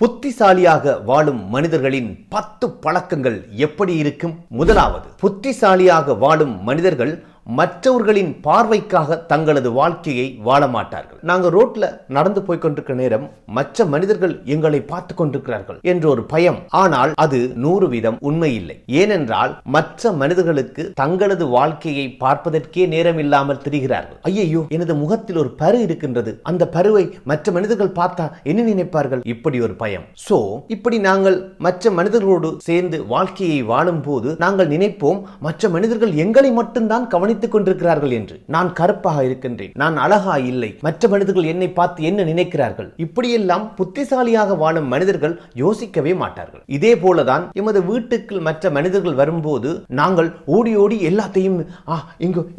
புத்திசாலியாக வாழும் மனிதர்களின் பத்து பழக்கங்கள் எப்படி இருக்கும்? முதலாவது புத்திசாலியாக வாழும் மனிதர்கள் மற்றவர்களின் பார்வைக்காக தங்களது வாழ்க்கையை வாழ மாட்டார்கள் நாங்க ரோட்ல நடந்து போய் கொண்டிருக்கிற நேரம் மற்ற மனிதர்கள் எங்களை பார்த்து கொண்டிருக்கிறார்கள் என்ற ஒரு பயம். ஆனால் அது நூறு வீதம் உண்மை இல்லை ஏனென்றால் மற்ற மனிதர்களுக்கு தங்களது வாழ்க்கையை பார்ப்பதற்கே நேரம் இல்லாமல் திரிகிறார்கள். ஐயையோ எனது முகத்தில் ஒரு பரு இருக்கின்றது. அந்த பருவை மற்ற மனிதர்கள் பார்த்தா என்ன நினைப்பார்கள்? இப்படி ஒரு பயம். சோ இப்படி நாங்கள் மற்ற மனிதர்களோடு சேர்ந்து வாழ்க்கையை வாழும் போது நாங்கள் நினைப்போம் மற்ற மனிதர்கள் எங்களை மட்டும்தான் கவனித்து கவனித்துக் கொண்டிருக்கிறார்கள் என்று. நான் கருப்பாக இருக்கின்றேன். நான் அழகா இல்லை. மற்ற மனிதர்கள் என்னை பார்த்து என்ன நினைக்கிறார்கள்? இப்படியெல்லாம் புத்திசாலியாக வாழும் மனிதர்கள் யோசிக்கவே மாட்டார்கள். இதே போலதான் எமது வீட்டுக்கு மற்ற மனிதர்கள் வரும்போது நாங்கள் ஓடி ஓடி எல்லாத்தையும் ஆ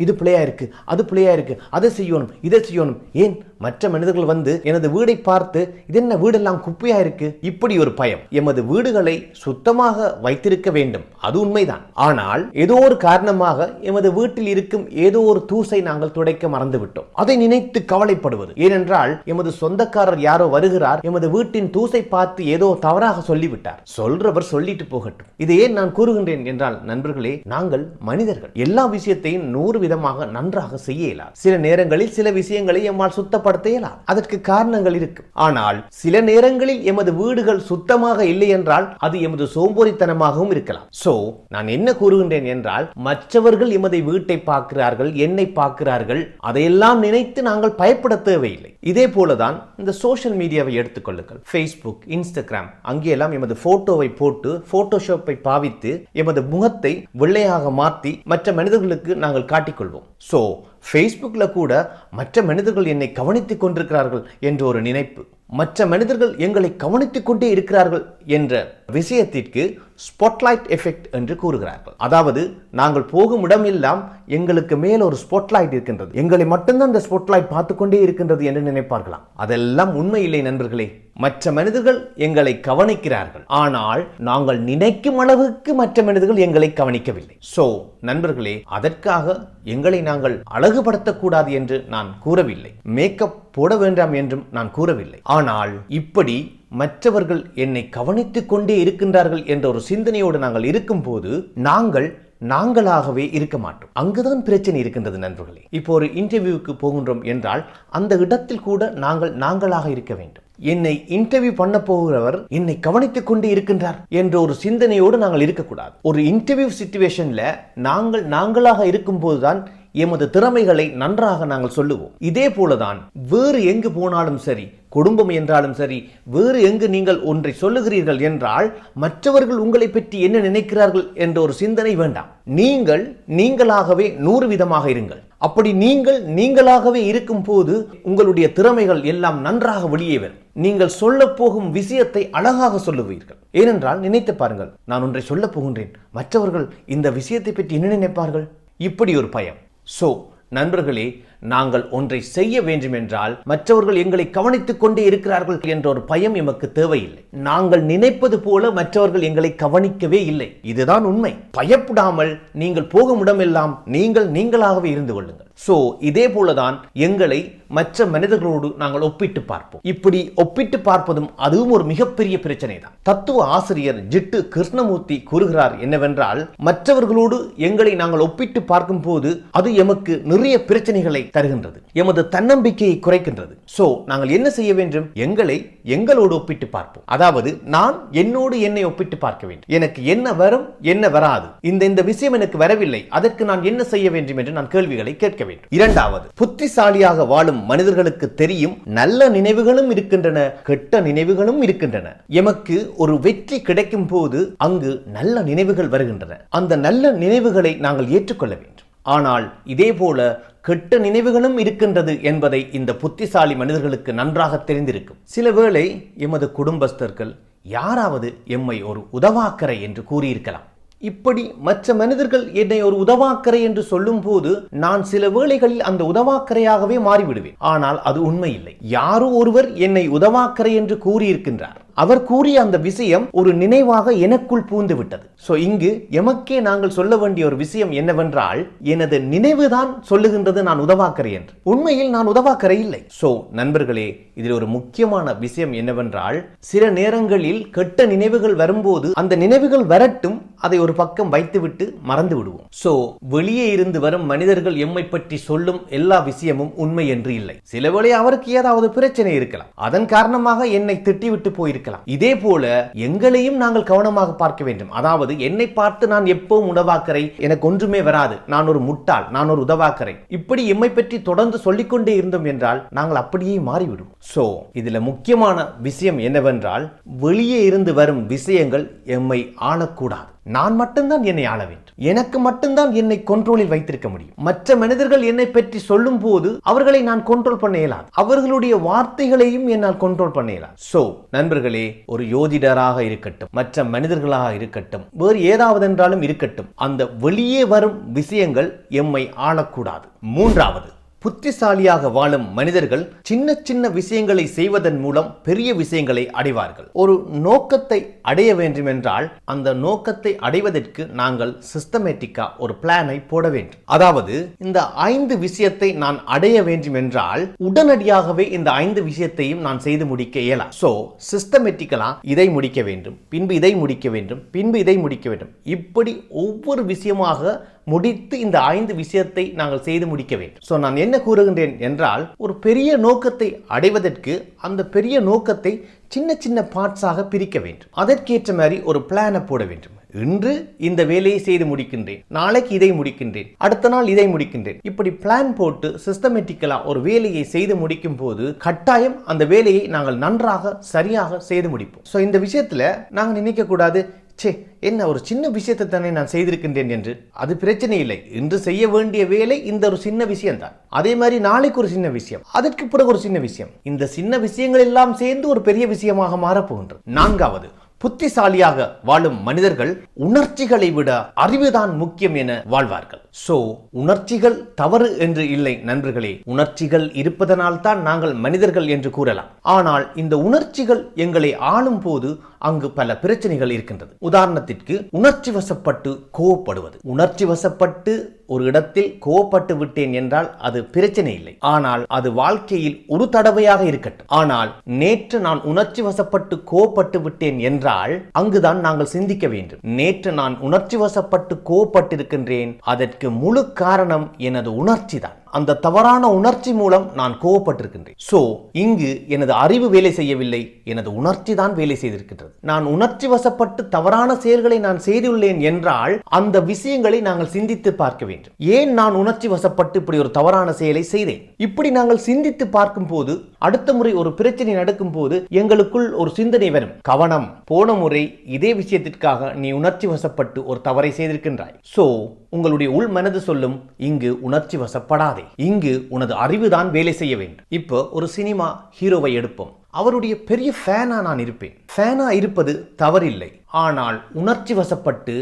இது பிள்ளையா இருக்கு அது பிள்ளையா இருக்கு அதை செய்யணும் இதை செய்யணும். ஏன்? மற்ற மனிதர்கள் வந்து எனது வீடை பார்த்து இதென்ன வீடெல்லாம் குப்பையா இருக்கு? இப்படி ஒரு பயம். எமது வீடுகளை சுத்தமாக வைத்திருக்க வேண்டும். அது உண்மைதான். ஆனால் ஏதோ ஒரு காரணமாக எமது வீட்டில் இருக்கும் ஏதோ ஒரு தூசை நாங்கள் துடைக்க மறந்துவிட்டோம். அதை நினைத்து கவலைப்படுவது. ஏனென்றால் எமது சொந்தக்காரர் யாரோ வருகிறார். எமது வீட்டின் தூசை பார்த்து ஏதோ தவறாக சொல்லிவிட்டார். சொல்றவர் சொல்லிட்டு போகட்டும். இதை ஏன் நான் கூறுகின்றேன் என்றால் நண்பர்களே நாங்கள் மனிதர்கள். எல்லா விஷயத்தையும் நூறு விதமாக நன்றாக செய்ய இயலாது. சில நேரங்களில் சில விஷயங்களை எம்மால் சுத்தப்படுத்த இயலாது. அதற்கு காரணங்கள் இருக்கும். ஆனால் சில நேரங்களில் எமது வீடுகள் சுத்தமாக இல்லை என்றால் அது எமது சோம்பேறித்தனமாகவும் இருக்கலாம். சோ நான் என்ன கூறுகின்றேன் என்றால் மற்றவர்கள் எமது வீட்டை பார்க்கிறார்கள் என்னை பார்க்கிறார்கள் அதையெல்லாம் நினைத்து நாங்கள் பயப்பட தேவையில்லை. இதே போலதான் இந்த சோஷியல் மீடியாவை எடுத்துக்கொள்ளுங்கள் ஃபேஸ்புக் இன்ஸ்டாகிராம் அங்கேயெல்லாம் எமது போட்டோவை போட்டு போட்டோஷாப்பை பாவித்து எமது முகத்தை வெள்ளையாக மாற்றி மற்ற மனிதர்களுக்கு நாங்கள் காட்டிக்கொள்வோம். சோ ஃபேஸ்புக்கில் கூட மற்ற மனிதர்கள் என்னை கவனித்துக் கொண்டிருக்கிறார்கள் என்ற ஒரு நினைப்பு. மற்ற மனிதர்கள் எங்களை கவனித்துக் கொண்டே இருக்கிறார்கள் என்ற விஷயத்திற்கு ஸ்பாட்லைட் எஃபெக்ட் என்று கூறுகிறார்கள். அதாவது நாங்கள் போகும் இடம் எல்லாம் எங்களுக்கு மேல் ஒரு ஸ்பாட்லைட் இருக்கின்றது. எங்களை மட்டும்தான் அந்த ஸ்பாட்லைட் பார்த்து கொண்டே இருக்கின்றது என்று நினைப்பார்களாம். அதெல்லாம் உண்மை இல்லை நண்பர்களே. மற்ற மனிதர்கள் எங்களை கவனிக்கிறார்கள். ஆனால் நாங்கள் நினைக்கும் அளவுக்கு மற்ற மனிதர்கள் எங்களை கவனிக்கவில்லை. சோ நண்பர்களே அதற்காக எங்களை நாங்கள் அழகுபடுத்தக்கூடாது என்று நான் கூறவில்லை. மேக்கப் போட வேண்டாம் என்றும் நான் கூறவில்லை. ஆனால் இப்படி மற்றவர்கள் என்னை கவனித்துக் கொண்டே இருக்கின்றார்கள் என்ற ஒரு சிந்தனையோடு நாங்கள் இருக்கும்போது நாங்கள் நாங்களாகவே இருக்க மாட்டோம். அங்குதான் பிரச்சனை இருக்கின்றது நண்பர்களே. இப்போ ஒரு இன்டர்வியூக்கு போகின்றோம் என்றால் அந்த இடத்தில் கூட நாங்கள் நாங்களாக இருக்க வேண்டும். என்னை இன்டர்வியூ பண்ண போகிறவர் என்னை கவனித்துக் கொண்டு இருக்கின்றார் என்ற ஒரு சிந்தனையோடு நாங்கள் இருக்கக்கூடாது. ஒரு இன்டர்வியூ சிச்சுவேஷன்ல நாங்கள் நாங்களாக இருக்கும்போதுதான் எமது திறமைகளை நன்றாக நாங்கள் சொல்லுவோம். இதே போலதான் வேறு எங்கு போனாலும் சரி குடும்பம் என்றாலும் சரி வேறு எங்கு நீங்கள் ஒன்றை சொல்லுகிறீர்கள் என்றால் மற்றவர்கள் உங்களை பற்றி என்ன நினைக்கிறார்கள் என்ற ஒரு சிந்தனை வேண்டாம். நீங்கள் நீங்களாகவே நூறு விதமாக இருங்கள். அப்படி நீங்கள் நீங்களாகவே இருக்கும் போது உங்களுடைய திறமைகள் எல்லாம் நன்றாக வெளியே வரும். நீங்கள் சொல்ல போகும் விஷயத்தை அழகாக சொல்லுவீர்கள். ஏனென்றால் நினைத்து பாருங்கள் நான் ஒன்றை சொல்ல போகின்றேன். மற்றவர்கள் இந்த விஷயத்தை பற்றி என்ன நினைப்பார்கள்? இப்படி ஒரு பயம். சோ நண்பர்களே நாங்கள் ஒன்றை செய்ய வேண்டுமென்றால் மற்றவர்கள் எங்களை கவனித்துக் கொண்டே இருக்கிறார்கள் என்ற ஒரு பயம் எமக்கு தேவையில்லை. நாங்கள் நினைப்பது போல மற்றவர்கள் எங்களை கவனிக்கவே இல்லை. இதுதான் உண்மை. பயப்படாமல் நீங்கள் போகும் இடமெல்லாம் நீங்கள் நீங்களாகவே இருந்து கொள்ளுங்கள். ஸோ இதே போலதான் எங்களை மற்ற மனிதர்களோடு நாங்கள் ஒப்பிட்டு பார்ப்போம். இப்படி ஒப்பிட்டு பார்ப்பதும் அதுவும் ஒரு மிகப்பெரிய பிரச்சனை தான் தத்துவ ஆசிரியர் ஜிட்டு கிருஷ்ணமூர்த்தி கூறுகிறார் என்னவென்றால் மற்றவர்களோடு எங்களை நாங்கள் ஒப்பிட்டு பார்க்கும் போது அது எமக்கு நிறைய பிரச்சனைகளை தருகின்றது. எமது தன்னம்பிக்கையை குறைக்கின்றது. ஸோ நாங்கள் என்ன செய்ய வேண்டும்? எங்களை எங்களோடு ஒப்பிட்டு பார்ப்போம். அதாவது நான் என்னோடு என்னை ஒப்பிட்டு பார்க்க வேண்டும். எனக்கு என்ன வரும் என்ன வராது. இந்த இந்த விஷயம் எனக்கு வரவில்லை. அதற்கு நான் என்ன செய்ய வேண்டும் என்று நான் கேள்விகளை கேட்க வேண்டும். இரண்டாவது புத்திசாலியாக வாழும் மனிதர்களுக்கு தெரியும் நல்ல நினைவுகளும் இருக்கின்றன கெட்ட நினைவுகளும் இருக்கின்றன. எமக்கு ஒரு வெற்றி கிடைக்கும் போது அங்கு நல்ல நினைவுகள் வருகின்றன. அந்த நல்ல நினைவுகளை நாங்கள் ஏற்றுக்கொள்ள வேண்டும். ஆனால் இதே போல கெட்ட நினைவுகளும் இருக்கின்றது என்பதை இந்த புத்திசாலி மனிதர்களுக்கு நன்றாக தெரிந்திருக்கும். சில வேளை எமது குடும்பஸ்தர்கள் யாராவது எம்மை ஒரு உதவாக்கரை என்று கூறியிருக்கலாம். இப்படி மற்ற மனிதர்கள் என்னை ஒரு உதவாக்கரை என்று சொல்லும் போது நான் சில வேளைகளில் அந்த உதவாக்கரையாகவே மாறிவிடுவேன். ஆனால் அது உண்மை இல்லை யாரோ ஒருவர் என்னை உதவாக்கரை என்று கூறியிருக்கின்றார். அவர் கூறிய அந்த விஷயம் ஒரு நினைவாக எனக்குள் பூந்து விட்டது சோ இங்கு எமக்கே நாங்கள் சொல்ல வேண்டிய ஒரு விஷயம் என்னவென்றால் எனது நினைவுதான் சொல்லுகின்றது நான் உதவாக்கரை என்று. உண்மையில் நான் உதவாக்கரை இல்லை. சோ நண்பர்களே இதில் ஒரு முக்கியமான விஷயம் என்னவென்றால் சில நேரங்களில் கெட்ட நினைவுகள் வரும்போது அந்த நினைவுகள் வரட்டும் அதை ஒரு பக்கம் வைத்துவிட்டு மறந்து விடுவோம். சோ வெளியே இருந்து வரும் மனிதர்கள் எம்மை பற்றி சொல்லும் எல்லா விஷயமும் உண்மை என்று இல்லை. சில வேளை அவருக்கு ஏதாவது பிரச்சனை இருக்கலாம். அதன் காரணமாக என்னை திட்டிவிட்டு போயிருக்கலாம். இதே போல எங்களையும் நாங்கள் கவனமாக பார்க்க வேண்டும். அதாவது என்னை பார்த்து நான் எப்பவும் உணவாக்கரை எனக்கு ஒன்றுமே வராது. நான் ஒரு முட்டாள் நான் ஒரு உதவாக்கரை. இப்படி எம்மை பற்றி தொடர்ந்து சொல்லிக்கொண்டே இருந்தோம் என்றால் நாங்கள் அப்படியே மாறிவிடும். சோ இதுல முக்கியமான விஷயம் என்னவென்றால் வெளியே இருந்து வரும் விஷயங்கள் எம்மை ஆளக்கூடாது. நான் மட்டும்தான் என்னை ஆள வேண்டும். எனக்கு மட்டும்தான் என்னை கண்ட்ரோலில் வைத்திருக்க முடியும். மற்ற மனிதர்கள் என்னை பற்றி சொல்லும் போது அவர்களை நான் கண்ட்ரோல் பண்ண இயலாது. அவர்களுடைய வார்த்தைகளையும் என்னால் கண்ட்ரோல் பண்ண இயலாது. சோ நண்பர்களே ஒரு யோதிடராக இருக்கட்டும் மற்ற மனிதர்களாக இருக்கட்டும் வேறு ஏதாவது என்றாலும் இருக்கட்டும் அந்த வெளியே வரும் விஷயங்கள் எம்மை ஆளக்கூடாது. மூன்றாவது புத்திசாலியாக வாழும் மனிதர்கள் சின்ன சின்ன விஷயங்களை செய்வதன் மூலம் பெரிய விஷயங்களை அடைவார்கள். ஒரு நோக்கத்தை அடைய வேண்டும் என்றால் அந்த நோக்கத்தை அடைவதற்கு நாங்கள் சிஸ்டமேட்டிக்கா ஒரு பிளானை போட வேண்டும். அதாவது இந்த ஐந்து விஷயத்தை நான் அடைய வேண்டும் என்றால் உடனடியாகவே இந்த ஐந்து விஷயத்தையும் நான் செய்து முடிக்க இயலாம். சோ சிஸ்டமேட்டிக்கலா இதை முடிக்க வேண்டும் பின்பு இதை முடிக்க வேண்டும் பின்பு இதை முடிக்க வேண்டும். இப்படி ஒவ்வொரு விஷயமாக முடித்து இந்த ஐந்து விஷயத்தை நாங்கள் செய்து முடிக்க வேண்டும். ஸோ நான் என்ன கூறுகின்றேன் என்றால் ஒரு பெரிய நோக்கத்தை அடைவதற்கு அந்த பெரிய நோக்கத்தை சின்ன சின்ன பார்ட்ஸாக பிரிக்க வேண்டும். அதற்கேற்ற மாதிரி ஒரு பிளானை போட வேண்டும். இன்று இந்த வேலையை செய்து முடிக்கின்றேன். நாளைக்கு இதை முடிக்கின்றேன். அடுத்த நாள் இதை முடிக்கின்றேன். இப்படி பிளான் போட்டு சிஸ்டமேட்டிக்கலா ஒரு வேலையை செய்து முடிக்கும் போது கட்டாயம் அந்த வேலையை நாங்கள் நன்றாக சரியாக செய்து முடிப்போம். ஸோ இந்த விஷயத்துல நாங்கள் நினைக்க கூடாது ச்சே என்ன ஒரு சின்ன விஷயத்தை தானே நான் செய்திருக்கின்றேன் என்று? அது பிரச்சனை இல்லை. இன்று செய்ய வேண்டிய வேலை இந்த ஒரு சின்ன விஷயம் தான் அதே மாதிரி நாளைக்கு ஒரு சின்ன விஷயம். அதற்கு பிறகு ஒரு சின்ன விஷயம். இந்த சின்ன விஷயங்கள் எல்லாம் சேர்ந்து ஒரு பெரிய விஷயமாக மாறப்போகின்றது நான்காவது புத்திசாலியாக வாழும் மனிதர்கள் உணர்ச்சிகளை விட அறிவுதான் முக்கியம் என வாழ்வார்கள். சோ உணர்ச்சிகள் தவறு என்று இல்லை நண்பர்களே. உணர்ச்சிகள் இருப்பதனால் தான் நாங்கள் மனிதர்கள் என்று கூறலாம். ஆனால் இந்த உணர்ச்சிகள் எங்களை ஆளும் போது அங்கு பல பிரச்சனைகள் இருக்கின்றது. உதாரணத்திற்கு உணர்ச்சி வசப்பட்டு கோவப்படுவது. உணர்ச்சி வசப்பட்டு ஒரு இடத்தில் கோவப்பட்டு விட்டேன் என்றால் அது பிரச்சனை இல்லை. ஆனால் அது வாழ்க்கையில் ஒரு தடவையாக இருக்கட்டும். ஆனால் நேற்று நான் உணர்ச்சி வசப்பட்டு கோவப்பட்டு விட்டேன் என்றால் அங்குதான் நாங்கள் சிந்திக்க வேண்டும். நேற்று நான் உணர்ச்சி வசப்பட்டு கோவப்பட்டிருக்கின்றேன் அதற்கு முழு காரணம் எனது உணர்ச்சி தான் அந்த தவறான உணர்ச்சி மூலம் நான் கோவப்பட்டிருக்கின்றேன். சோ இங்கு எனது அறிவு வேலை செய்யவில்லை எனது உணர்ச்சி தான் வேலை செய்திருக்கின்றது. நான் உணர்ச்சி வசப்பட்டு தவறான செயல்களை நான் செய்துள்ளேன் என்றால் அந்த விஷயங்களை நாங்கள் சிந்தித்து பார்க்க வேண்டும். ஏன் நான் உணர்ச்சி வசப்பட்டு இப்படி ஒரு தவறான செயலை செய்தேன்? இப்படி நாங்கள் சிந்தித்து பார்க்கும் போது அடுத்த முறை ஒரு பிரச்சனை நடக்கும் போது எங்களுக்குள் ஒரு சிந்தனை வரும். கவனம். போன முறை இதே விஷயத்திற்காக நீ உணர்ச்சி வசப்பட்டு ஒரு தவறை செய்திருக்கின்றாய். சோ உங்களுடைய உள் மனது சொல்லும் இங்கு உணர்ச்சி வசப்படாதே. இங்கு உனது அறிவுதான் வேலை செய்ய வேண்டும். இப்போ ஒரு சினிமா ஹீரோவை எடுப்போம். அவருடைய பெரிய ஃபேனா நான் இருப்பேன். ஃபேனா இருப்பது தவறில்லை. ஆனால் உணர்ச்சி வசப்பட்டு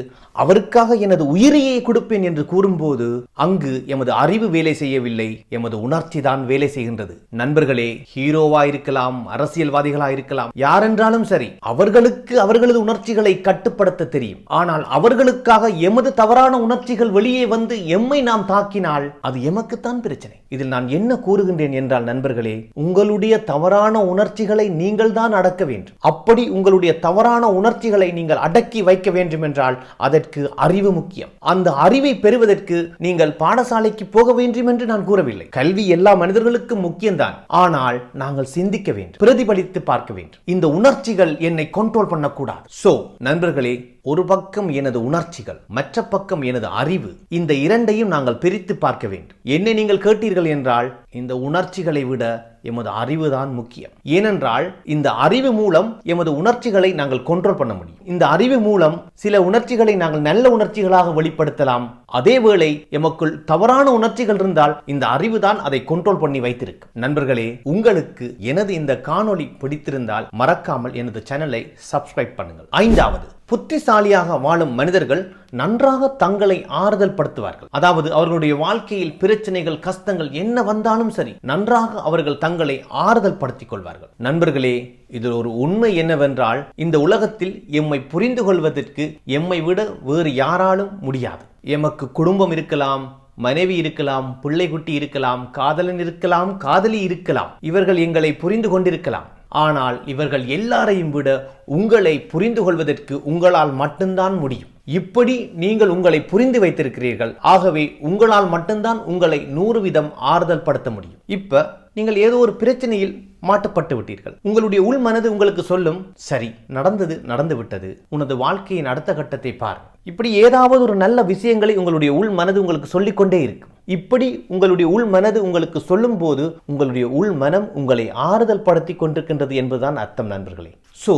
அவருக்காக எனது உயிரையே கொடுப்பேன் என்று கூறும்போது அங்கு எமது அறிவு வேலை செய்யவில்லை. எமது உணர்ச்சி தான் வேலை செய்கின்றது. நண்பர்களே ஹீரோவா இருக்கலாம் அரசியல்வாதிகளா இருக்கலாம் யாரென்றாலும் சரி அவர்களுக்கு அவர்களது உணர்ச்சிகளை கட்டுப்படுத்த தெரியும். ஆனால் அவர்களுக்காக எமது தவறான உணர்ச்சிகள் வெளியே வந்து எம்மை நாம் தாக்கினால் அது எமக்குத்தான் பிரச்சனை. இதில் நான் என்ன கூறுகின்றேன் என்றால் நண்பர்களே உங்களுடைய தவறான உணர்ச்சிகளை நீங்கள் தான் அடக்க வேண்டும். அப்படி உங்களுடைய தவறான உணர்ச்சிகளை நீங்கள் அடக்கி வைக்க வேண்டுமென்றால் அதற்கு அறிவு முக்கியம். அந்த அறிவை பெறுவதற்கு நீங்கள் பாடசாலைக்கு போக வேண்டும் என்று நான் கூறவில்லை. கல்வி எல்லா மனிதர்களுக்கும் முக்கியம்தான். ஆனால் நாங்கள் சிந்திக்க வேண்டும் பிரதிபலித்து பார்க்க வேண்டும். இந்த உணர்ச்சிகள் என்னை கண்ட்ரோல் பண்ணக்கூடாது. சோ நண்பர்களே ஒரு பக்கம் எனது உணர்ச்சிகள் மற்ற பக்கம் எனது அறிவு. இந்த இரண்டையும் நாங்கள் பிரித்து பார்க்க வேண்டும். என்னை நீங்கள் கேட்டீர்கள் என்றால் இந்த உணர்ச்சிகளை விட எமது அறிவுதான் முக்கியம். ஏனென்றால் இந்த அறிவு மூலம் எமது உணர்ச்சிகளை நாங்கள் கண்ட்ரோல் பண்ண முடியும். இந்த அறிவு மூலம் சில உணர்ச்சிகளை நாங்கள் நல்ல உணர்ச்சிகளாக வெளிப்படுத்தலாம். அதேவேளை எமக்குள் தவறான உணர்ச்சிகள் இருந்தால் இந்த அறிவு தான் அதை கண்ட்ரோல் பண்ணி வைத்திருக்கும். நண்பர்களே உங்களுக்கு எனது இந்த காணொளி பிடித்திருந்தால் மறக்காமல் எனது சேனலை சப்ஸ்கிரைப் பண்ணுங்கள். ஐந்தாவது புத்திசாலியாக வாழும் மனிதர்கள் நன்றாக தங்களை ஆறுதல் படுத்துவார்கள். அதாவது அவர்களுடைய வாழ்க்கையில் பிரச்சனைகள் கஷ்டங்கள் என்ன வந்தாலும் சரி நன்றாக அவர்கள் தங்களை ஆறுதல் படுத்திக் கொள்வார்கள். நண்பர்களே இதில் ஒரு உண்மை என்னவென்றால் இந்த உலகத்தில் எம்மை புரிந்து கொள்வதற்கு எம்மை விட வேறு யாராலும் முடியாது. எமக்கு குடும்பம் இருக்கலாம் மனைவி இருக்கலாம் பிள்ளைக்குட்டி இருக்கலாம் காதலன் இருக்கலாம் காதலி இருக்கலாம். இவர்கள் எங்களை புரிந்து கொண்டிருக்கலாம். ஆனால் இவர்கள் எல்லாரையும் விட உங்களை புரிந்து கொள்வதற்கு உங்களால் மட்டும்தான் முடியும். இப்படி நீங்கள் உங்களை புரிந்து வைத்திருக்கிறீர்கள். ஆகவே உங்களால் மட்டும்தான் உங்களை நூறு விதம் ஆறுதல் படுத்த முடியும். இப்ப நீங்கள் ஏதோ ஒரு பிரச்சனையில் மாட்டப்பட்டு விட்டீர்கள். உங்களுடைய உள் மனது உங்களுக்கு சொல்லும் சரி நடந்தது நடந்து விட்டது உனது வாழ்க்கையின் அடுத்த கட்டத்தை பார். இப்படி ஏதாவது ஒரு நல்ல விஷயங்களை உங்களுடைய உள் மனது உங்களுக்கு சொல்லிக்கொண்டே இருக்கும். இப்படி உங்களுடைய உள் மனது உங்களுக்கு சொல்லும் போது உங்களுடைய உள் மனம் உங்களை ஆறுதல் படுத்தி கொண்டிருக்கின்றது என்பதுதான் அர்த்தம் நண்பர்களே. ஸோ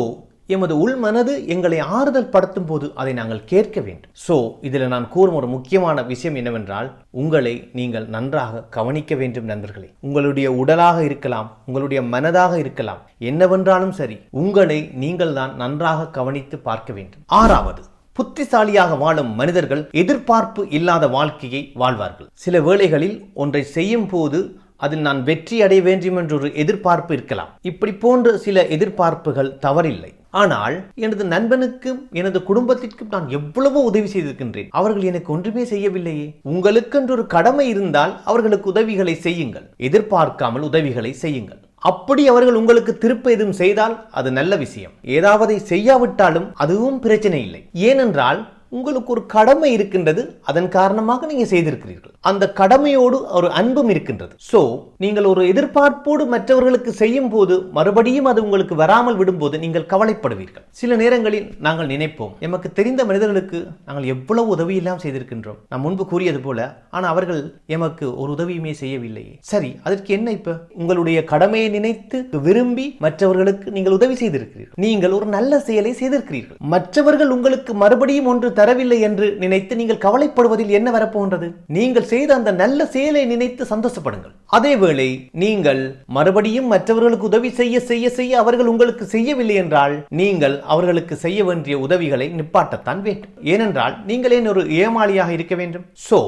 எமது உள் மனது எங்களை ஆறுதல் படுத்தும் போது அதை நாங்கள் கேட்க வேண்டும். ஸோ இதில் நான் கூறும் ஒரு முக்கியமான விஷயம் என்னவென்றால் உங்களை நீங்கள் நன்றாக கவனிக்க வேண்டும் நண்பர்களே. உங்களுடைய உடலாக இருக்கலாம் உங்களுடைய மனதாக இருக்கலாம் என்னவென்றாலும் சரி உங்களை நீங்கள் தான் நன்றாக கவனித்து பார்க்க வேண்டும். ஆறாவது புத்திசாலியாக வாழும் மனிதர்கள் எதிர்பார்ப்பு இல்லாத வாழ்க்கையை வாழ்வார்கள். சில வேளைகளில் ஒன்றை செய்யும் போது அதில் நான் வெற்றி அடைய வேண்டும் என்ற ஒரு எதிர்பார்ப்பு இருக்கலாம். இப்படி போன்ற சில எதிர்பார்ப்புகள் தவறில்லை. ஆனால் எனது நண்பனுக்கும் எனது குடும்பத்திற்கும் நான் எவ்வளவோ உதவி செய்திருக்கின்றேன். அவர்கள் எனக்கு ஒன்றுமே செய்யவில்லையே. உங்களுக்கென்று ஒரு கடமை இருந்தால் அவர்களுக்கு உதவிகளை செய்யுங்கள். எதிர்பார்க்காமல் உதவிகளை செய்யுங்கள். அப்படி அவர்கள் உங்களுக்கு திருப்ப எதுவும் செய்தால் அது நல்ல விஷயம். ஏதாவது செய்யாவிட்டாலும் அதுவும் பிரச்சனை இல்லை. ஏனென்றால் உங்களுக்கு ஒரு கடமை இருக்கின்றது அதன் காரணமாக நீங்க செய்திருக்கிறீர்கள். அந்த கடமையோடு ஒரு அன்பும் இருக்கின்றது. சோ நீங்கள் ஒரு எதிர்பார்ப்போடு மற்றவர்களுக்கு செய்யும் போது மறுபடியும் அது உங்களுக்கு வராமல் விடும்போது நீங்கள் கவலைப்படுவீர்கள். சில நேரங்களில் நாங்கள் நினைப்போம் எமக்கு தெரிந்த மனிதர்களுக்கு நாங்கள் எவ்வளவு உதவி எல்லாம் செய்திருக்கின்றோம்? நான் முன்பு கூறியது போல ஆனால் அவர்கள் எமக்கு ஒரு உதவியுமே செய்யவில்லையே சரி அதற்கு என்ன இப்ப? உங்களுடைய கடமையை நினைத்து விரும்பி மற்றவர்களுக்கு நீங்கள் உதவி செய்திருக்கிறீர்கள். நீங்கள் ஒரு நல்ல செயலை செய்திருக்கிறீர்கள். மற்றவர்கள் உங்களுக்கு மறுபடியும் ஒன்று தரவில்லை என்று நினைத்து நீங்கள் கவலைப்படுவதில் என்ன வரப்போன்றது நீங்கள் செய்த அந்த நல்ல செயலை நினைத்து சந்தோஷப்படுங்கள். அதேவேளை நீங்கள் மறுபடியும் மற்றவர்களுக்கு உதவி செய்ய செய்ய செய்ய அவர்கள் உங்களுக்கு செய்யவில்லை என்றால் நீங்கள் அவர்களுக்கு செய்ய வேண்டிய உதவிகளை நிப்பாட்டத்தான் வேண்டும். ஏனென்றால் நீங்கள் ஏன் ஒரு ஏமாளியாக இருக்க வேண்டும்? சோ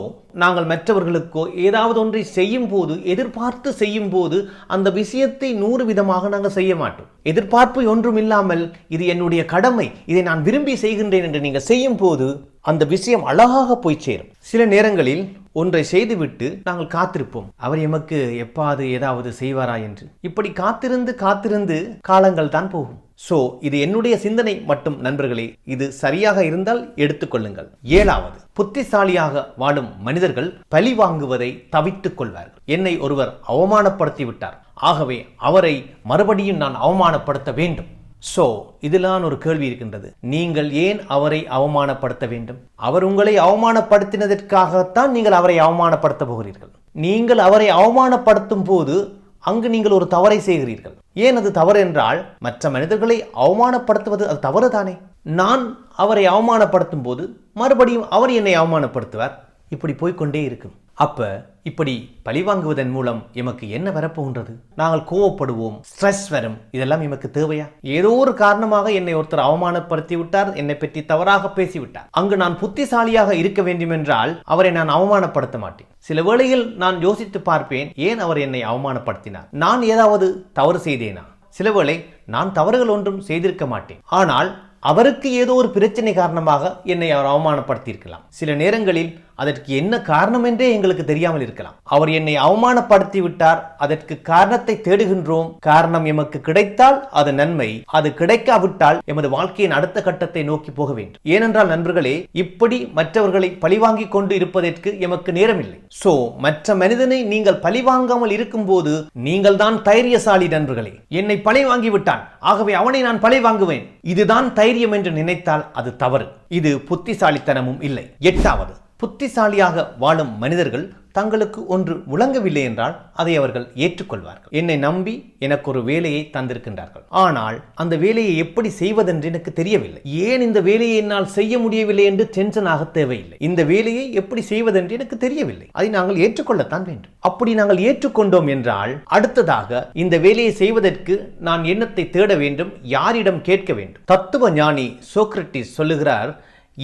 நாங்கள் மற்றவர்களுக்கோ ஏதாவது ஒன்றை செய்யும் போது எதிர்பார்த்து செய்யும் போது அந்த விஷயத்தை நூறு விதமாக நாங்கள் செய்ய மாட்டோம். எதிர்பார்ப்பு ஒன்றும் இல்லாமல் இது என்னுடைய கடமை இதை நான் விரும்பி செய்கின்றேன் என்று நீங்கள் செய்யும் போது அந்த விஷயம் அழகாக போய் சேரும். சில நேரங்களில் ஒன்றை செய்துவிட்டு நாங்கள் காத்திருப்போம். அவர் எமக்கு எப்பாது ஏதாவது செய்வாரா என்று. இப்படி காத்திருந்து காத்திருந்து காலங்கள் தான் போகும். ஸோ இது என்னுடைய சிந்தனை மட்டும் நண்பர்களே. இது சரியாக இருந்தால் எடுத்துக்கொள்ளுங்கள். ஏழாவது புத்திசாலியாக வாழும் மனிதர்கள் பழி வாங்குவதை தவித்துக் கொள்வார்கள். என்னை ஒருவர் அவமானப்படுத்தி விட்டார். ஆகவே அவரை மறுபடியும் நான் அவமானப்படுத்த வேண்டும். சோ இதெல்லாம் ஒரு கேள்வி இருக்கின்றது. நீங்கள் ஏன் அவரை அவமானப்படுத்த வேண்டும்? அவர் உங்களை அவமானப்படுத்தினதற்காகத்தான் நீங்கள் அவரை அவமானப்படுத்த போகிறீர்கள். நீங்கள் அவரை அவமானப்படுத்தும் போது அங்கு நீங்கள் ஒரு தவறை செய்கிறீர்கள். ஏன் அது தவறு என்றால் மற்ற மனிதர்களை அவமானப்படுத்துவது அது தவறு தானே நான் அவரை அவமானப்படுத்தும் போது மறுபடியும் அவர் என்னை அவமானப்படுத்துவார்? இப்படி போய்க்கொண்டே இருக்கும். அப்போ இப்படி பழிவாங்குவதன் மூலம் எமக்கு என்ன வரப்போகின்றது? நாங்கள் கோவப்படுவோம். ஸ்ட்ரெஸ் வரும். இதெல்லாம் எமக்கு தேவையா? ஏதோ ஒரு காரணமாக என்னை ஒருத்தர் அவமானப்படுத்தி விட்டார் என்னை பற்றி தவறாக பேசிவிட்டார். அங்கு நான் புத்திசாலியாக இருக்க வேண்டும் என்றால் அவரை நான் அவமானப்படுத்த மாட்டேன். சில வேளையில் நான் யோசித்து பார்ப்பேன் ஏன் அவர் என்னை அவமானப்படுத்தினார்? நான் ஏதாவது தவறு செய்தேனா? சில வேளை நான் தவறுகள் ஒன்றும் செய்திருக்க மாட்டேன். ஆனால் அவருக்கு ஏதோ ஒரு பிரச்சனை காரணமாக என்னை அவர் அவமானப்படுத்தியிருக்கலாம். சில நேரங்களில் அதற்கு என்ன காரணம் என்றே எங்களுக்கு தெரியாமல் இருக்கலாம். அவர் என்னை அவமானப்படுத்தி விட்டார். அதற்கு காரணத்தை தேடுகின்றோம். காரணம் எமக்கு கிடைத்தால் அது நன்மை. அது கிடைக்காவிட்டால் எமது வாழ்க்கையின் அடுத்த கட்டத்தை நோக்கி போக வேண்டும். ஏனென்றால் நண்பர்களே இப்படி மற்றவர்களை பழிவாங்கிக் கொண்டு இருப்பதற்கு எமக்கு நேரமில்லை. சோ மற்ற மனிதனை நீங்கள் பழிவாங்காமல் இருக்கும்போது நீங்கள் தான் தைரியசாலி நண்பர்களே. என்னை பழி வாங்கி விட்டான் ஆகவே அவனை நான் பழி வாங்குவேன் இதுதான் தைரியம் என்று நினைத்தால் அது தவறு. இது புத்திசாலித்தனமும் இல்லை. எட்டாவது புத்திசாலியாக வாழும் மனிதர்கள் தங்களுக்கு ஒன்று விளங்கவில்லை என்றால் அதை அவர்கள் ஏற்றுக்கொள்வார்கள். என்னை நம்பி எனக்கு ஒரு வேலையை தந்திருக்கின்றார்கள். ஆனால் அந்த வேலையை எப்படி செய்வதென்று எனக்கு தெரியவில்லை. ஏன் இந்த வேலையை என்னால் செய்ய முடியவில்லை என்று டென்ஷன் ஆக தேவையில்லை. இந்த வேலையை எப்படி செய்வதென்று எனக்கு தெரியவில்லை. அதை நாங்கள் ஏற்றுக்கொள்ளத்தான் வேண்டும். அப்படி நாங்கள் ஏற்றுக்கொண்டோம் என்றால் அடுத்ததாக இந்த வேலையை செய்வதற்கு நான் எண்ணத்தை தேட வேண்டும்? யாரிடம் கேட்க வேண்டும்? தத்துவ ஞானி சோக்ரட்டிஸ் சொல்லுகிறார்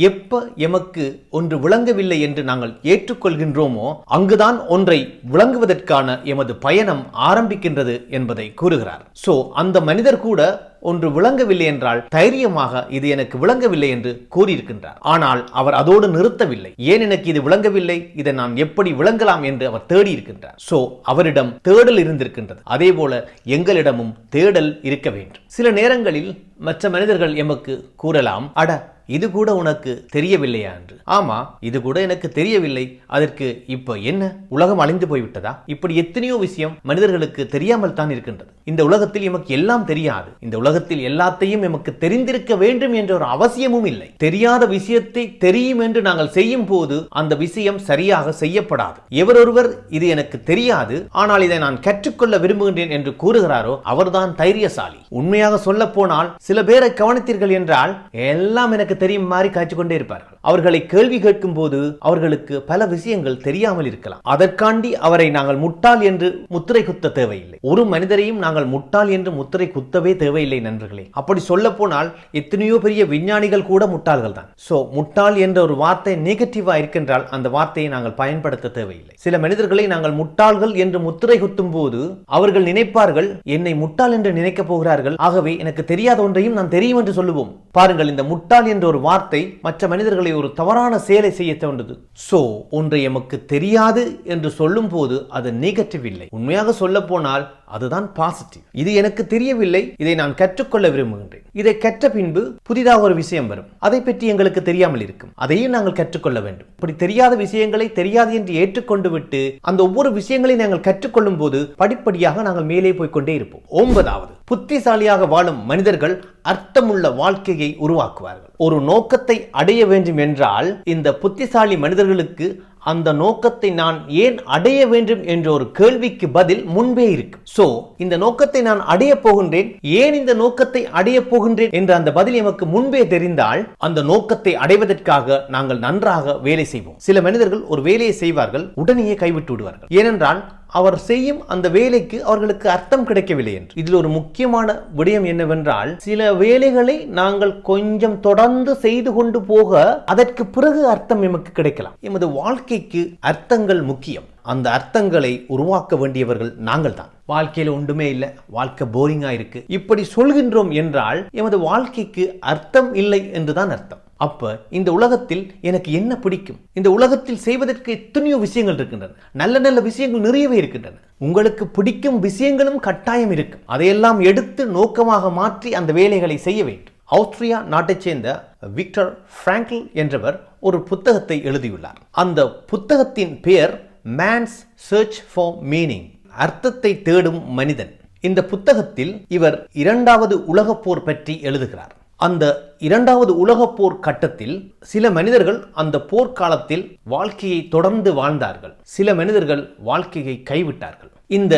எப்ப எமக்கு ஒன்று விளங்கவில்லை என்று நாங்கள் ஏற்றுக்கொள்கின்றோமோ அங்குதான் ஒன்றை விளங்குவதற்கான எமது பயணம் ஆரம்பிக்கின்றது என்பதை கூறுகிறார். சோ அந்த மனிதர் கூட ஒன்று விளங்கவில்லை என்றால் தைரியமாக இது எனக்கு விளங்கவில்லை என்று கூறியிருக்கின்றார். ஆனால் அவர் அதோடு நிறுத்தவில்லை. ஏன் எனக்கு இது விளங்கவில்லை? இதை நான் எப்படி விளங்கலாம் என்று அவர் தேடி இருக்கின்றார் சோ அவரிடம் தேடல் இருந்திருக்கின்றது. அதே போல எங்களிடமும் தேடல் இருக்க வேண்டும். சில நேரங்களில் மற்ற மனிதர்கள் எமக்கு கூறலாம் அட இது கூட உனக்கு தெரியவில்லையா என்று. ஆமா இது கூட எனக்கு தெரியவில்லை. அதற்கு இப்ப என்ன? உலகம் அழிந்து போய்விட்டதா? இப்படி எத்தனையோ விஷயம் மனிதர்களுக்கு தெரியாமல் தான் இருக்கின்றது. இந்த உலகத்தில் எமக்கு எல்லாம் தெரியாது. இந்த உலகத்தில் எல்லாத்தையும் எமக்கு தெரிந்திருக்க வேண்டும் என்ற ஒரு அவசியமும் இல்லை. தெரியாத விஷயத்தை தெரியும் என்று நாங்கள் செய்யும் போது அந்த விஷயம் சரியாக செய்யப்படாது. எவரொருவர் இது எனக்கு தெரியாது ஆனால் இதை நான் கற்றுக்கொள்ள விரும்புகின்றேன் என்று கூறுகிறாரோ அவர்தான் தைரியசாலி. உண்மையாக சொல்ல போனால் சில பேரை கவனித்தீர்கள் என்றால் எல்லாம் எனக்கு தெரியும் மாதிரி காய்ச்சி கொண்டே இருப்பார்கள். அவர்களை கேள்வி கேட்கும் போது அவர்களுக்கு பல விஷயங்கள் தெரியாமல் இருக்கலாம். அதற்காண்டி அவரை நாங்கள் முட்டாள் என்று முத்திரை குத்த தேவையில்லை. ஒரு மனிதரையும் நாங்கள் முட்டாள் என்று முத்திரை குத்தவே தேவையில்லை நண்பர்களே. அப்படி சொல்ல போனால் எத்தனையோ பெரிய விஞ்ஞானிகள் கூட முட்டாள்கள் தான். சோ முட்டாள் என்ற ஒரு வார்த்தை நெகட்டிவா இருக்கின்றால் அந்த வார்த்தையை நாங்கள் பயன்படுத்த தேவையில்லை. சில மனிதர்களை நாங்கள் முட்டாள்கள் என்று முத்திரை குத்தும் போது அவர்கள் நினைப்பார்கள் என்னை முட்டாள் என்று நினைக்கப் போகிறார்கள். ஆகவே எனக்கு தெரியாத ஒன்றையும் நான் தெரியும் என்று சொல்லுவோம். பாருங்கள் இந்த முட்டாள் என்ற ஒரு வார்த்தை மற்ற மனிதர்களை ஒரு தவறான செயலை செய்ய தோன்றது. சோ ஒன்று எமக்கு தெரியாது என்று சொல்லும் போது அது நெகட்டிவ் இல்லை. உண்மையாக சொல்ல போனால் அதுதான் பாசிட்டிவ் இது எனக்கு தெரியவில்லை இதை நான் கற்றுக்கொள்ள விரும்புகின்றேன். இதை கற்ற பின்பு புதிதாக ஒரு விஷயம் வரும். அதை பற்றி எங்களுக்கு தெரியாமல் இருக்கும். அதையும் நாங்கள் கற்றுக்கொள்ள வேண்டும். இப்படி தெரியாத விஷயங்களை தெரியாது என்று ஏற்றுக்கொண்டு விட்டு அந்த ஒவ்வொரு விஷயங்களையும் நாங்கள் கற்றுக்கொள்ளும் போது படிப்படியாக நாங்கள் மேலே போய்கொண்டே இருப்போம். ஒன்பதாவது புத்திசாலியாக வாழும் மனிதர்கள் அர்த்தமுள்ள வாழ்க்கையை உருவாக்குவார்கள். ஒரு நோக்கத்தை அடைய வேண்டும் என்றால் இந்த புத்திசாலி மனிதர்களுக்கு அந்த நோக்கத்தை நான் ஏன் அடைய வேண்டும் என்ற ஒரு கேள்விக்கு பதில் முன்பே இருக்கு. சோ இந்த நோக்கத்தை நான் அடைய போகின்றேன். ஏன் இந்த நோக்கத்தை அடைய போகின்றேன் என்ற அந்த பதில் எமக்கு முன்பே தெரிந்தால் அந்த நோக்கத்தை அடைவதற்காக நாங்கள் நன்றாக வேலை செய்வோம். சில மனிதர்கள் ஒரு வேலையை செய்வார்கள் உடனேயே கைவிட்டு விடுவார்கள். ஏனென்றால் அவர் செய்யும் அந்த வேலைக்கு அவர்களுக்கு அர்த்தம் கிடைக்கவில்லை என்று. இதில் ஒரு முக்கியமான விடயம் என்னவென்றால் சில வேலைகளை நாங்கள் கொஞ்சம் தொடர்ந்து செய்து கொண்டு போக அதற்கு பிறகு அர்த்தம் எமக்கு கிடைக்கலாம். எமது வாழ்க்கைக்கு அர்த்தங்கள் முக்கியம். அந்த அர்த்தங்களை உருவாக்க வேண்டியவர்கள் நாங்கள் தான். வாழ்க்கையில் ஒன்றுமே இல்லை. வாழ்க்கை போரிங்காக இருக்கு. இப்படி சொல்கின்றோம் என்றால் எமது வாழ்க்கைக்கு அர்த்தம் இல்லை என்றுதான் அர்த்தம். அப்ப இந்த உலகத்தில் எனக்கு என்ன பிடிக்கும்? இந்த உலகத்தில் செய்வதற்கு எத்தனையோ விஷயங்கள் இருக்கின்றன. நல்ல நல்ல விஷயங்கள் நிறையவே இருக்கின்றன. உங்களுக்கு பிடிக்கும் விஷயங்களும் கட்டாயம் இருக்கும். அதையெல்லாம் எடுத்து நோக்கமாக மாற்றி அந்த வேலைகளை செய்ய வேண்டும். ஆஸ்திரியா நாட்டைச் சேர்ந்த விக்டர் பிராங்கிள் என்றவர் ஒரு புத்தகத்தை எழுதியுள்ளார். அந்த புத்தகத்தின் பெயர் மேன்ஸ் சர்ச் ஃபார் மீனிங் அர்த்தத்தை தேடும் மனிதன். இந்த புத்தகத்தில் இவர் இரண்டாவது உலகப் போர் பற்றி எழுதுகிறார். அந்த இரண்டாவது உலகப் போர் கட்டத்தில் சில மனிதர்கள் அந்த போர்க்காலத்தில் வாழ்க்கையை தொடர்ந்து வாழ்ந்தார்கள். சில மனிதர்கள் வாழ்க்கையை கைவிட்டார்கள். இந்த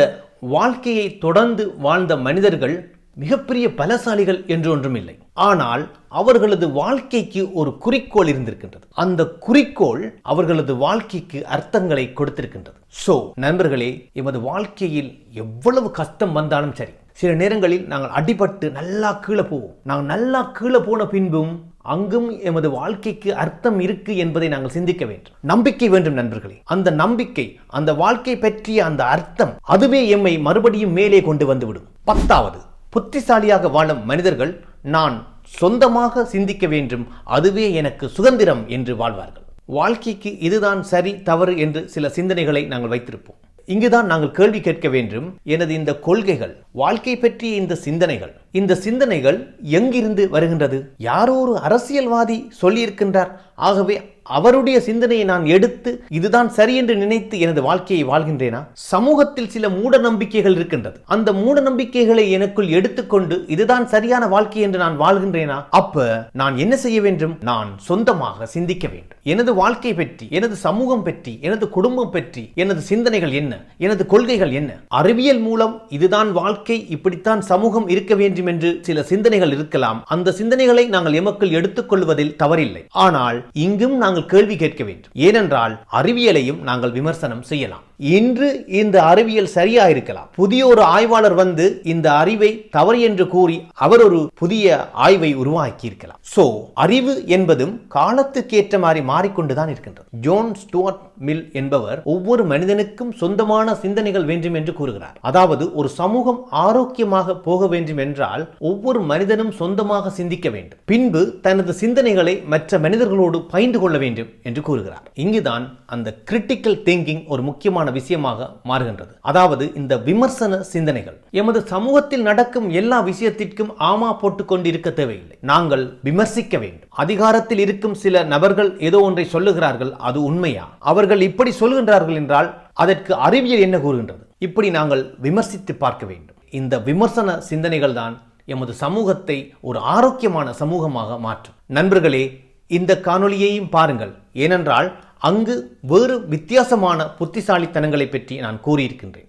வாழ்க்கையை தொடர்ந்து வாழ்ந்த மனிதர்கள் மிகப்பெரிய பலசாலிகள் என்று ஒன்றும் இல்லை ஆனால் அவர்களது வாழ்க்கைக்கு ஒரு குறிக்கோள் இருந்திருக்கின்றது. அந்த குறிக்கோள் அவர்களது வாழ்க்கைக்கு அர்த்தங்களை கொடுத்திருக்கின்றது. சோ நண்பர்களே எமது வாழ்க்கையில் எவ்வளவு கஷ்டம் வந்தாலும் சரி சில நேரங்களில் நாங்கள் அடிபட்டு நல்லா கீழே போவோம். நாங்கள் நல்லா கீழே போன பின்பும் அங்கும் எமது வாழ்க்கைக்கு அர்த்தம் இருக்கு என்பதை நாங்கள் சிந்திக்க வேண்டும். நம்பிக்கை வேண்டும் நண்பர்களே. அந்த நம்பிக்கை அந்த வாழ்க்கை பற்றிய அந்த அர்த்தம் அதுவே எம்மை மறுபடியும் மேலே கொண்டு வந்துவிடும். பத்தாவது புத்திசாலியாக வாழும் மனிதர்கள் நான் சொந்தமாக சிந்திக்க வேண்டும். அதுவே எனக்கு சுதந்திரம் என்று வாழ்வார்கள். வாழ்க்கைக்கு இதுதான் சரி தவறு என்று சில சிந்தனைகளை நாங்கள் வைத்திருப்போம். இங்குதான் நாங்கள் கேள்வி கேட்க வேண்டும். எனது இந்த கொள்கைகள் வாழ்க்கை பற்றிய இந்த சிந்தனைகள் இந்த சிந்தனைகள் எங்கிருந்து வருகின்றது? யாரோ ஒரு அரசியல்வாதி சொல்லியிருக்கின்றார். ஆகவே அவருடைய சிந்தனையை நான் எடுத்து இதுதான் சரி என்று நினைத்து எனது வாழ்க்கையை வாழ்கின்றேனா? சமூகத்தில் சில மூட நம்பிக்கைகள் இருக்கின்றது. அந்த மூட நம்பிக்கைகளை எனக்குள் எடுத்துக்கொண்டு இதுதான் சரியான வாழ்க்கை என்று நான் வாழ்கின்றேனா? அப்ப நான் என்ன செய்ய வேண்டும்? நான் சொந்தமாக சிந்திக்க வேண்டும். எனது வாழ்க்கை பற்றி எனது சமூகம் பற்றி எனது குடும்பம் பற்றி எனது சிந்தனைகள் என்ன? எனது கொள்கைகள் என்ன? அறிவியல் மூலம் இதுதான் வாழ்க்கை இப்படித்தான் சமூகம் இருக்க வேண்டும் என்று சில சிந்தனைகள் இருக்கலாம். அந்த சிந்தனைகளை நாங்கள் எமக்குள் எடுத்துக்கொள்வதில் தவறில்லை. ஆனால் இங்கும் நாங்கள் கேள்வி கேட்க வேண்டும். ஏனென்றால் அறிவியலையும் நாங்கள் விமர்சனம் செய்யலாம். இன்று இந்த அறிவியல் சரியா இருக்கலாம். புதிய ஒரு ஆய்வாளர் வந்து இந்த அறிவை தவறு என்று கூறி அவர் ஒரு புதிய ஆய்வை உருவாக்கி இருக்கலாம். சோ அறிவு என்பதும் காலத்துக்கேற்ற மாதிரி மாறிக்கொண்டுதான் இருக்கின்றது. ஜோன் ஸ்டுவர்ட் மில் என்பவர் ஒவ்வொரு மனிதனுக்கும் சொந்தமான சிந்தனைகள் வேண்டும் என்று கூறுகிறார். அதாவது ஒரு சமூகம் ஆரோக்கியமாக போக வேண்டும் என்றால் ஒவ்வொரு மனிதனும் சொந்தமாக சிந்திக்க வேண்டும். பின்பு தனது சிந்தனைகளை மற்ற மனிதர்களோடு பகிர்ந்து கொள்ள வேண்டும் வேண்டும் என்று கூறுகிறார். இங்குதான் அந்த கிரிட்டிக்கல் திங்கிங் ஒரு முக்கியமான விஷயமாக மாறுகின்றது. அதாவது இந்த விமர்சன சிந்தனைகள். எமது சமூகத்தில் நடக்கும் எல்லா விஷயத்திற்கும் ஆமா போட்டுக் இருக்க தேவையில்லை. நாங்கள் விமர்சிக்க வேண்டும். அதிகாரத்தில் இருக்கும் சில நபர்கள் ஏதோ ஒன்றை சொல்லுகிறார்கள் அது உண்மையா? அவர்கள் இப்படி சொல்கின்றார்கள் என்றால் அதற்கு அறிவியல் என்ன கூறுகின்றது? இப்படி நாங்கள் விமர்சித்து பார்க்க வேண்டும். இந்த விமர்சன சிந்தனைகள் தான் எமது சமூகத்தை ஒரு ஆரோக்கியமான சமூகமாக மாற்றும். நண்பர்களே இந்த காணொளியையும் பாருங்கள். ஏனென்றால் அங்கு வேறு வித்தியாசமான புத்திசாலித்தனங்களை பற்றி நான் கூறியிருக்கின்றேன்.